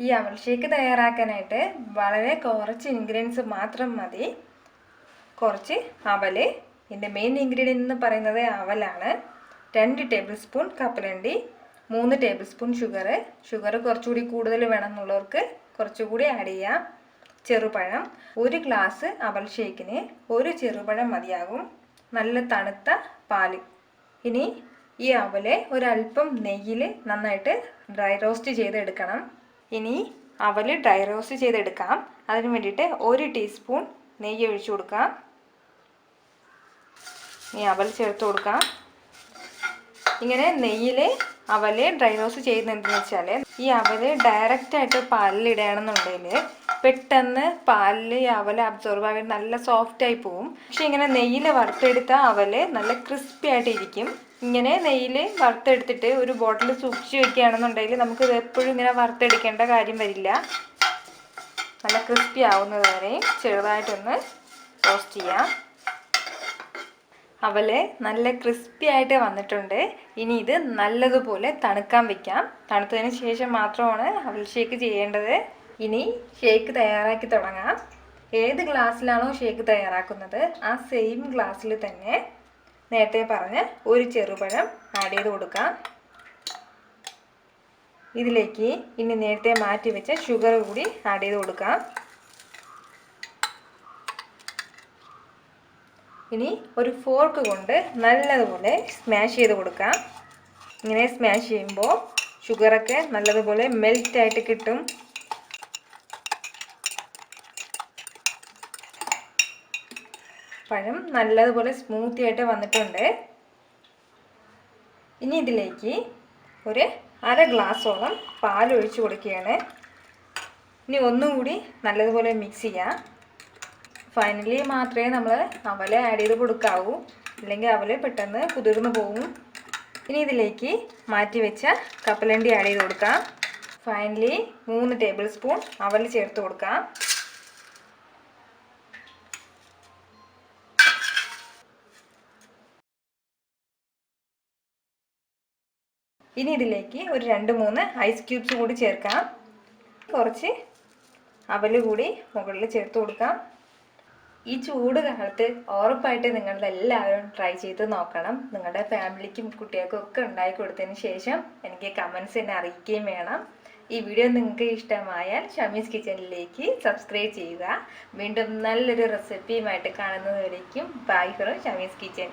ഈ അവൽ ഷേക്ക് തയ്യാറാക്കാനായിട്ട് വളരെ കുറച്ച് ഇൻഗ്രീഡിയൻസ് മാത്രം മതി. കുറച്ച് അവൽ ഇതിന്റെ മെയിൻ ഇൻഗ്രീഡിയന്റ് എന്ന് പറയുന്നത് അവലാണ്. രണ്ട് ടേബിൾ സ്പൂൺ കപ്പലണ്ടി മൂന്ന് ടേബിൾ സ്പൂൺ ഷുഗർ ഷുഗർ കുറച്ചുകൂടി കൂടുതൽ വേണമെന്നുള്ളവർക്ക് കുറച്ചുകൂടി ആഡ് ചെയ്യാം. ചെറുപഴം. ഒരു ഗ്ലാസ് അവൽ ഷേക്കിന് ഒരു ചെറുപഴം മതിയാകും. നല്ല തണുത്ത പാൽ. ഇനി ഈ അവലെ ഒരല്പം നെയ്യിൽ നന്നായിട്ട് ഡ്രൈ റോസ്റ്റ് ചെയ്തെടുക്കണം. ഇനി അവൽ ഡ്രൈ റോസ്റ്റ് ചെയ്തെടുക്കാം. അതിന് വേണ്ടിയിട്ട് ഒരു ടീസ്പൂൺ നെയ്യ് ഒഴിച്ചു കൊടുക്കാം. ഇനി അവൽ ചേർത്ത് കൊടുക്കാം. ഇങ്ങനെ നെയ്യിൽ അവൽ ഡ്രൈ റോസ്റ്റ് ചെയ്യുന്നത് എന്തെന്ന് വെച്ചാൽ ഈ അവൽ ഡയറക്റ്റായിട്ട് പാലിലിടുകയാണെന്നുണ്ടെങ്കിൽ പെട്ടെന്ന് പാലിൽ ഈ അവൽ അബ്സോർബ് ആകാൻ നല്ല സോഫ്റ്റായി പോവും. പക്ഷെ ഇങ്ങനെ നെയ്യിൽ വറുത്തെടുത്ത അവൽ നല്ല ക്രിസ്പി ആയിട്ട് ഇരിക്കും ഇങ്ങനെ നെയ്യിൽ വറുത്തെടുത്തിട്ട് ഒരു ബോട്ടിൽ സൂക്ഷിച്ച് വെക്കുകയാണെന്നുണ്ടെങ്കിൽ നമുക്ക് ഇത് എപ്പോഴും ഇങ്ങനെ വറുത്തെടുക്കേണ്ട കാര്യം വരില്ല. നല്ല ക്രിസ്പി ആവുന്നത് വരെ ചെറുതായിട്ടൊന്ന് റോസ്റ്റ് ചെയ്യാം. അവൽ നല്ല ക്രിസ്പി ആയിട്ട് വന്നിട്ടുണ്ട്. ഇനി ഇത് നല്ലതുപോലെ തണുക്കാൻ വെക്കാം. തണുത്തതിന് ശേഷം മാത്രമാണ് അവൽ ഷേക്ക് ചെയ്യേണ്ടത്. ഇനി ഷേക്ക് തയ്യാറാക്കി തുടങ്ങാം. ഏത് ഗ്ലാസ്സിലാണോ ഷേക്ക് തയ്യാറാക്കുന്നത്? ആ സെയിം ഗ്ലാസ്സിൽ തന്നെ നേരത്തെ പറഞ്ഞ ഒരു ചെറുപഴം ആഡ് ചെയ്ത് കൊടുക്കാം. ഇതിലേക്ക് ഇനി നേരത്തെ മാറ്റി വെച്ച ഷുഗർ കൂടി ആഡ് ചെയ്ത് കൊടുക്കാം. ഇനി ഒരു ഫോർക്ക് കൊണ്ട് നല്ലതുപോലെ സ്മാഷ് ചെയ്ത് കൊടുക്കാം. ഇങ്ങനെ സ്മാഷ് ചെയ്യുമ്പോൾ ഷുഗറൊക്കെ നല്ലതുപോലെ മെൽറ്റായിട്ട് കിട്ടും. പഴം നല്ലതുപോലെ സ്മൂത്തി ആയിട്ട് വന്നിട്ടുണ്ട്. ഇനി ഇതിലേക്ക് ഒരു അര ഗ്ലാസ്സോളം പാൽ ഒഴിച്ച് കൊടുക്കുകയാണ്. ഇനി ഒന്നുകൂടി നല്ലതുപോലെ മിക്സ് ചെയ്യാം. ഫൈനലി മാത്രമേ നമ്മൾ അവല ആഡ് ചെയ്ത് കൊടുക്കാവൂ. അല്ലെങ്കിൽ അവൽ പെട്ടെന്ന് കുതിർന്നു പോകും ഇനി ഇതിലേക്ക് മാറ്റി വെച്ച കപ്പലണ്ടി ആഡ് ചെയ്ത് കൊടുക്കാം. ഫൈനലി മൂന്ന് ടേബിൾ സ്പൂൺ അവൽ ചേർത്ത് കൊടുക്കാം. ഇനി ഇതിലേക്ക് ഒരു രണ്ട് മൂന്ന് ഐസ് ക്യൂബ്സ് കൂടി ചേർക്കാം. കുറച്ച് അവൽ കൂടി മുകളിൽ ചേർത്ത് കൊടുക്കാം. ഈ ചൂട് കാലത്ത് ഉറപ്പായിട്ട് നിങ്ങളുടെ എല്ലാവരും ട്രൈ ചെയ്ത് നോക്കണം. നിങ്ങളുടെ ഫാമിലിക്കും കുട്ടികൾക്കും ഒക്കെ ഉണ്ടാക്കി കൊടുത്തതിന് ശേഷം എനിക്ക് കമൻസ് എന്നെ അറിയിക്കുകയും വേണം. ഈ വീഡിയോ നിങ്ങൾക്ക് ഇഷ്ടമായാൽ ഷമീസ് കിച്ചണിലേക്ക് സബ്സ്ക്രൈബ് ചെയ്യുക. വീണ്ടും നല്ലൊരു റെസിപ്പിയുമായിട്ട് കാണുന്നതുവരേക്കും. Bye from Shamee's kitchen.